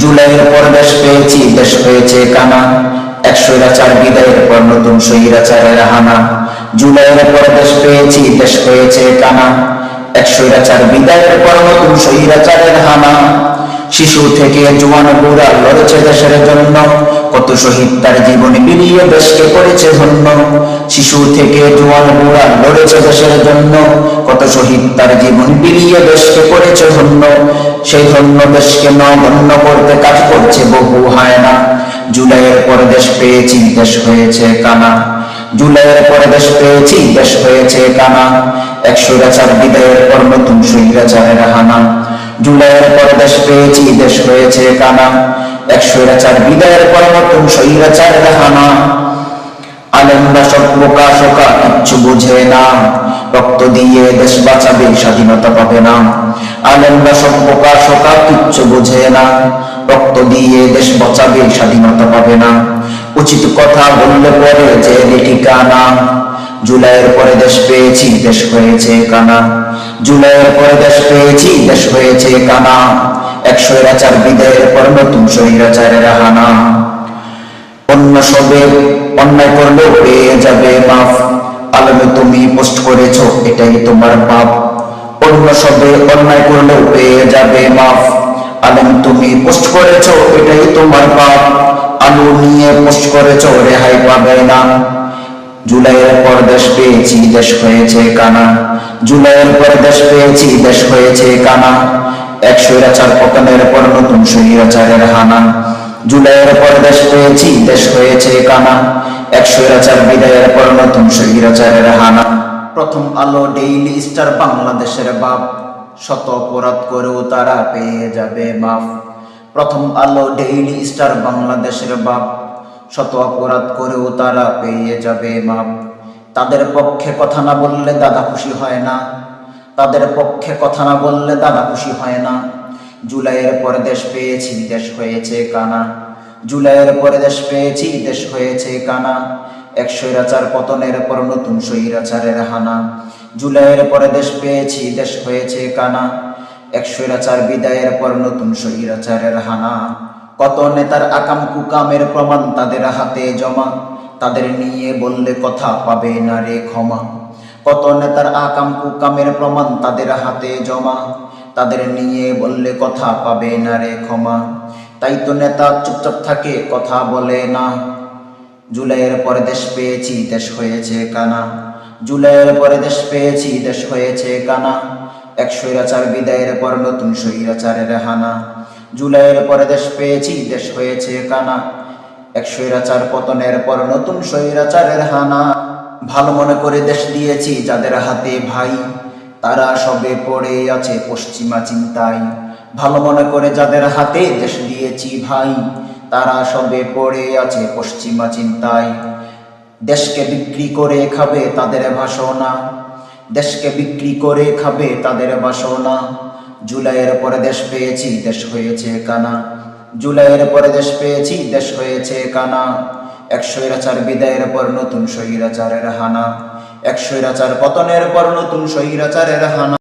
জুলাইয়ের পর দেশ পেয়েছি, দেশ হয়েছে কানা। এক বিদায়ের পর নতুন স্বৈরাচারের হানা জুলাইয়ের পর দেশ পেয়েছি, দেশ হয়েছে কানা। বিদায়ের পর নতুন হানা শিশু থেকে জোয়ান বুড়া লড়েছে দেশের জন্য। কত শহীদ তার জীবনে বিলিয়ে দেশকে করেছে ধন্য। শিশু থেকে জোয়ান বুড়া লড়েছে দেশের জন্য। কত শহীদ তার জীবন বিলিয়ে দেশকে করেছে ধন্য। সেই ধন্য দেশকে নগণ্য করতে কাজ করছে বহু হায়না। জুলাইয়ের পর দেশ পেয়েছি, দেশ হয়েছে কানা। জুলাইয়ের পর দেশ পেয়েছি, দেশ হয়েছে কানা। এক স্বৈরাচার বিদায়ের পর নতুন স্বৈরাচারের হানা জুলাইয়ের পর দেশ পেয়েছি, দেশ হয়েছে কানা। এক স্বৈরাচার বিদায়ের পর নতুন স্বৈরাচারের হানা আলেমরা সব বোকা শোকা কিচ্ছু বুঝে না। রক্ত দিয়ে দেশ বাঁচাবে, স্বাধীনতা পাবে না। সব কিচ্ছু না। রক্ত দিয়ে দেশ বাঁচাবে, স্বাধীনতা পাবে না। উচিত কথা বললে পরে জেলে ঠিকানা। জুলাইয়ের পরে দেশ পেয়েছি, দেশ হয়েছে কানা। জুলাইয়ের পরে দেশ পেয়েছি, দেশ হয়েছে কানা। এক স্বৈরাচার বিদায়ের পর নতুন স্বৈরাচারের হানা অন্য সবে অন্যায় করলেও পেয়ে যাবে মাফ। আলমে তুমি পোস্ট করেছ, এটাই তোমার পাপ। অন্য সবে অন্যায় করলেও পেয়ে যাবে মাফ। আলম তুমি পোস্ট করেছ, এটাই তোমার পাপ। আলু নিয়ে পোস্ট করেছ, রেহাই পাবে না। জুলাইয়ের পর দেশ পেয়েছি, দেশ হয়েছে কানা। জুলাইয়ের পর দেশ পেয়েছি, দেশ হয়েছে কানা। এক স্বৈরাচার পতনের পর নতুন স্বৈরাচারের হানা। জুলাইয়ের পর দেশ পেয়েছি দেশ হয়েছে কানা। এক স্বৈরাচার বিদায়ের পর নতুন স্বৈরাচারের হানা। প্রথম আলো ডেইলি স্টার বাংলাদেশের বাপ। শত অপরাধ করেও তারা পেয়ে যাবে মাফ। প্রথম আলো ডেইলি স্টার বাংলাদেশের বাপ। শত অপরাধ করেও তারা পেয়ে যাবে মাপ তাদের পক্ষে কথা না বললে দাদা খুশি হয় না। তাদের পক্ষে কথা না বললে দাদা খুশি হয় না। জুলাইয়ের পরে দেশ পেয়েছি, দেশ হয়েছে কানা। জুলাইয়ের পরে দেশ পেয়েছি, দেশ হয়েছে কানা। এক স্বৈরাচার পতনের পর নতুন স্বৈরাচারের হানা। জুলাইয়ের পরে দেশ পেয়েছি, দেশ হয়েছে কানা। এক স্বৈরাচার বিদায়ের পর নতুন স্বৈরাচারের হানা। কত নেতার আকাম কুকামের প্রমাণ তাদের হাতে জমা। তাদের নিয়ে বললে কথা পাবে না রে ক্ষমা। কত নেতার আকাম কুকামের প্রমাণ তাদের হাতে জমা। তাদের নিয়ে বললে কথা পাবে না রে ক্ষমা। তাই তো নেতা চুপচাপ থাকে, কথা বলে না। জুলাইয়ের পরে দেশ পেয়েছি, দেশ হয়েছে কানা। জুলাইয়ের পরে দেশ পেয়েছি, দেশ হয়েছে কানা। এক স্বৈরাচার বিদায়ের পর নতুন স্বৈরাচারের হানা। জুলাইয়ের পরে দেশ পেয়েছি, দেশ হয়েছে কানা। এক স্বৈরাচার পতনের পর নতুন স্বৈরাচারের হানা। ভালো মনে করে দেশ দিয়েছি যাদের হাতে ভাই। তারা সবে পড়ে আছে পশ্চিমা চিন্তায়। ভালো মনে করে যাদের হাতে দেশ দিয়েছি ভাই। তারা সবে পড়ে আছে পশ্চিমা চিন্তায়। দেশকে বিক্রি করে খাবে তাদের ভাষণা দেশকে বিক্রি করে খাবে তাদের বাসনা। জুলাইয়ের পরে দেশ পেয়েছি, দেশ হয়েছে কানা। জুলাইয়ের পরে দেশ পেয়েছি, দেশ হয়েছে কানা। এক স্বৈরাচার বিদায়ের পর নতুন স্বৈরাচারের হানা। এক স্বৈরাচার পতনের পর নতুন স্বৈরাচারের হানা।